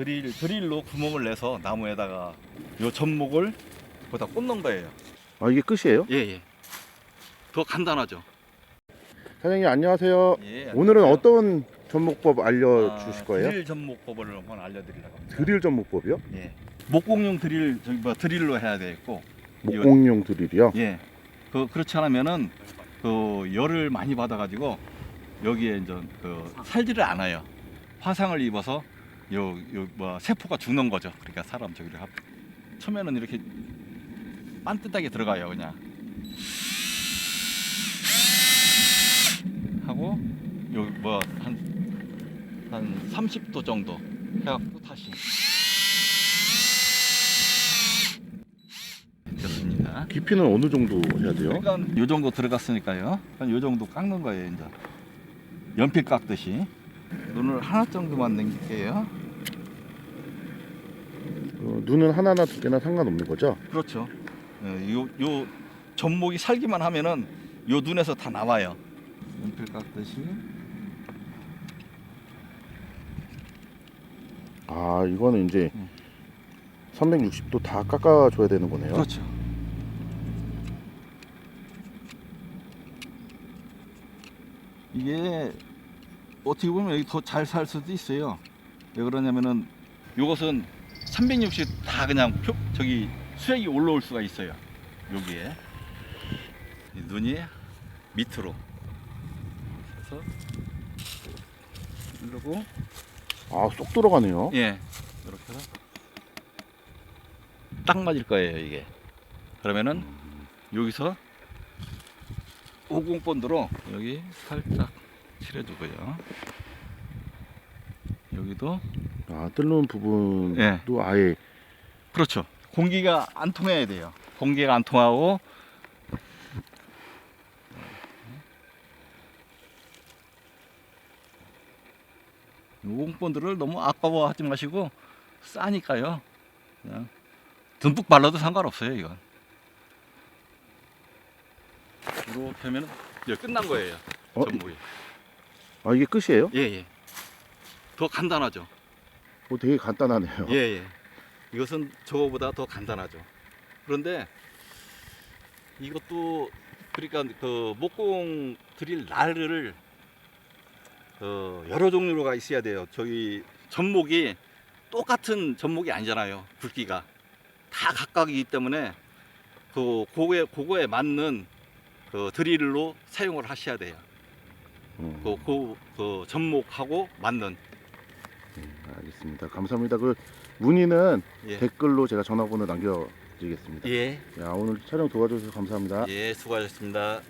드릴 드릴로 구멍을 내서 나무에다가 요 접목을 거기다 꽂는 거예요. 아 이게 끝이에요? 예 예. 더 간단하죠. 사장님 안녕하세요. 예. 오늘은 안녕하세요. 어떤 접목법 알려주실 아, 거예요? 드릴 접목법을 한번 알려드리려고 합니다. 드릴 접목법이요? 예. 목공용 드릴 저기 뭐 드릴로 해야 되겠고 목공용 드릴이요? 예. 그 그렇지 않으면은 그 열을 많이 받아가지고 여기에 이제 그 살지를 않아요. 화상을 입어서 요 요 뭐 세포가 죽는 거죠. 그러니까 사람 저기를 합. 처음에는 이렇게 반듯하게 들어가요, 그냥. 하고 요 뭐 한 한 30도 정도 해갖고 다시 됐습니다. 깊이는 어느 정도 해야 돼요? 그러니까 요 정도 들어갔으니까요. 한 요 정도 깎는 거예요, 이제. 연필 깎듯이. 눈을 하나 정도만 남길게요. 어, 눈은 하나나 두 개나 상관없는 거죠? 그렇죠. 예, 요, 요 접목이 살기만 하면은 요 눈에서 다 나와요. 연필 깎듯이. 아 이거는 이제 음. 360도 다 깎아줘야 되는 거네요. 그렇죠. 이게 어떻게 보면 여기 더 잘 살 수도 있어요. 왜 그러냐면은 요것은 360 다 그냥 표, 저기 수액이 올라올 수가 있어요. 여기에. 이 눈이 밑으로. 그래서 누르고. 아쏙 들어가네요. 예. 이렇게 해서 딱 맞을 거예요 이게. 그러면은 여기서 50본드로 여기 살짝 칠해주고요. 여기도 아 뚫는 부분도 예. 아예 그렇죠. 공기가 안 통해야 돼요. 공기가 안 통하고. 오공본드를 너무 아까워하지 마시고 싸니까요. 그냥 듬뿍 발라도 상관없어요 이건. 이렇게 하면 이제 끝난 거예요 어, 전복이. 아 이게 끝이에요? 예 예. 더 간단하죠 어, 되게 간단하네요. 예, 예. 이것은 저거보다 더 간단하죠. 그런데 이것도 그러니까 그 목공 드릴 날을 어, 여러 종류로가 있어야 돼요. 저기 접목이 똑같은 접목이 아니잖아요. 굵기가 다 각각이기 때문에 그 그거에 그거에 맞는 그 드릴로 사용을 하셔야 돼요. 음, 그, 그, 그 접목하고 맞는 알겠습니다. 감사합니다. 그 문의는 예. 댓글로 제가 전화번호 남겨드리겠습니다. 예, 야, 오늘 촬영 도와주셔서 감사합니다. 예, 수고하셨습니다.